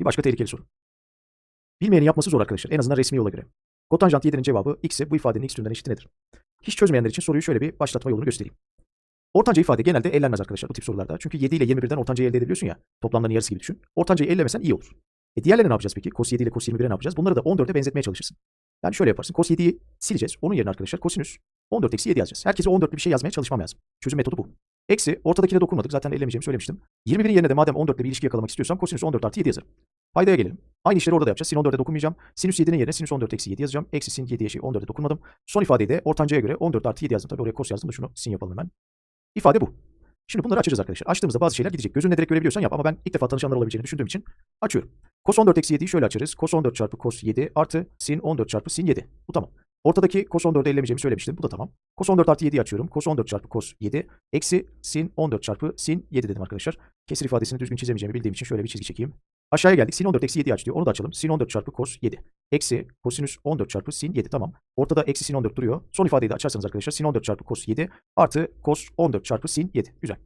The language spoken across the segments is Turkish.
Bir başka tehlikeli soru. Bilmeyenin yapması zor arkadaşlar. En azından resmi yola göre. Kotanjant 7'nin cevabı x ise bu ifadenin x türünden eşiti nedir? Hiç çözmeyenler için soruyu şöyle bir başlatma yolunu göstereyim. Ortanca ifade genelde ellenmez arkadaşlar bu tip sorularda. Çünkü 7 ile 21'den ortancayı elde edebiliyorsun ya. Toplamlarının yarısı gibi düşün. Ortancayı ellemesen iyi olur. E diğerlerini ne yapacağız peki? Cos 7 ile cos 21'e ne yapacağız? Bunları da 14'e benzetmeye çalışırsın. Yani şöyle yaparsın. Cos 7'yi sileceğiz. Onun yerine arkadaşlar kosinüs 14 eksi 7 yazacağız. Herkese 14'lü bir şey yazmaya çalışmam lazım. Çözüm metodu bu. Eksi ortadakine dokunmadık. Zaten ellemeyeceğimi söylemiştim. 21'in yerine de madem 14'le bir ilişki yakalamak istiyorsam kosinüs 14 artı 7 yazarım. Paydaya gelelim. Aynı işleri orada da yapacağız. Sin 14'e dokunmayacağım. Sinüs 7'nin yerine sinüs 14 eksi 7 yazacağım. Eksi sin 7'ye şey 14'e dokunmadım. Son ifadeyi de ortancaya göre 14 artı 7 yazdım. Tabii oraya kos yazdım da şunu sin yapalım hemen. İfade bu. Şimdi bunları açacağız arkadaşlar. Açtığımızda bazı şeyler gidecek. Gözünle direkt görebiliyorsan yap ama ben ilk defa tanışanlar olabileceğini düşündüğüm için açıyorum. Cos 14 eksi 7'yi şöyle açarız. Cos 14 çarpı cos 7 artı sin 14 çarpı sin 7. Bu tamam. Ortadaki cos 14'ü ellemeyeceğimi söylemiştim. Bu da tamam. Cos 14 artı 7'yi açıyorum. Cos 14 çarpı cos 7 eksi sin 14 çarpı sin 7 dedim arkadaşlar. Kesir ifadesini düzgün çizemeyeceğimi bildiğim için şöyle bir çizgi çekeyim. Aşağıya geldik. Sin 14 eksi 7'yi aç diyor. Onu da açalım. Sin 14 çarpı cos 7. Eksi kosinüs 14 çarpı sin 7. Tamam. Ortada eksi sin 14 duruyor. Son ifadeyi de açarsanız arkadaşlar sin 14 çarpı cos 7 artı cos 14 çarpı sin 7. Güzel.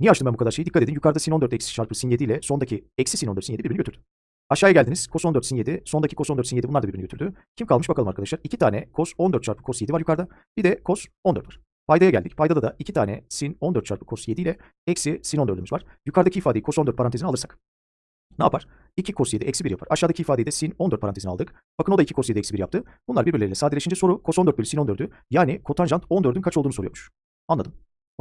Niye açtım ben bu kadar şeyi? Dikkat edin. Yukarıda sin 14 eksi çarpı sin 7 ile sondaki eksi sin 14 sin 7 birbirini götürdü. Aşağıya geldiniz. Cos 14 sin 7. Sondaki cos 14 sin 7 bunlar da birbirini götürdü. Kim kalmış bakalım arkadaşlar. 2 tane cos 14 çarpı cos 7 var yukarıda. Bir de cos 14 var. Paydaya geldik. Paydada da 2 tane sin 14 çarpı cos 7 ile eksi sin 14'ümüz var. Yukarıdaki ifadeyi cos 14 parantezine alırsak. Ne yapar? 2 cos 7 eksi 1 yapar. Aşağıdaki ifadeyi de sin 14 parantezine aldık. Bakın o da 2 cos 7 eksi 1 yaptı. Bunlar birbirleriyle sadeleşince soru cos 14 bölü sin 14'ü yani kotanjant 14'ün kaç olduğunu soruyormuş. Anladım.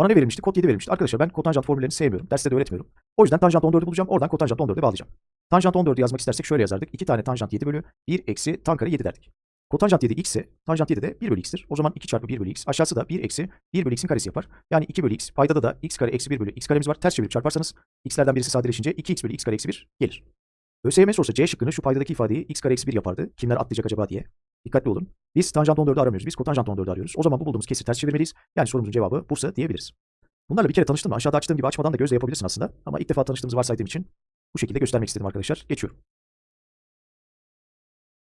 Bana ne verilmişti? Kod 7 verilmişti. Arkadaşlar ben kotanjant formüllerini sevmiyorum. Derste de öğretmiyorum. O yüzden tanjant 14'ü bulacağım. Oradan kotanjant 14'e bağlayacağım. Tanjant 14'ü yazmak istersek şöyle yazardık. 2 tane tanjant 7 bölü 1 eksi tan kare 7 derdik. Kotanjant 7 x ise tanjant 7 de 1 bölü x'tir. O zaman 2 çarpı 1 bölü x. Aşağısı da 1 eksi 1 bölü x'in karesi yapar. Yani 2 bölü x. Paydada da x kare eksi 1 bölü x karemiz var. Ters çevirip çarparsanız x'lerden birisi sadeleşince 2x bölü x kare eksi 1 gelir. ÖSYM sorsa C şıkkını şu paydadaki ifadeyi x kare eksi 1 yapardı. Kimler atlayacak acaba diye. Dikkatli olun. Biz tanjant 14'ü aramıyoruz. Biz kotanjant 14'ü arıyoruz. O zaman bu bulduğumuz kesiri ters çevirmeliyiz. Yani sorumuzun cevabı Bursa diyebiliriz. Bunlarla bir kere tanıştın mı? Aşağıda açtığım gibi açmadan da gözle yapabilirsin aslında. Ama ilk defa tanıştığımızı varsaydığım için bu şekilde göstermek istedim arkadaşlar. Geçiyorum.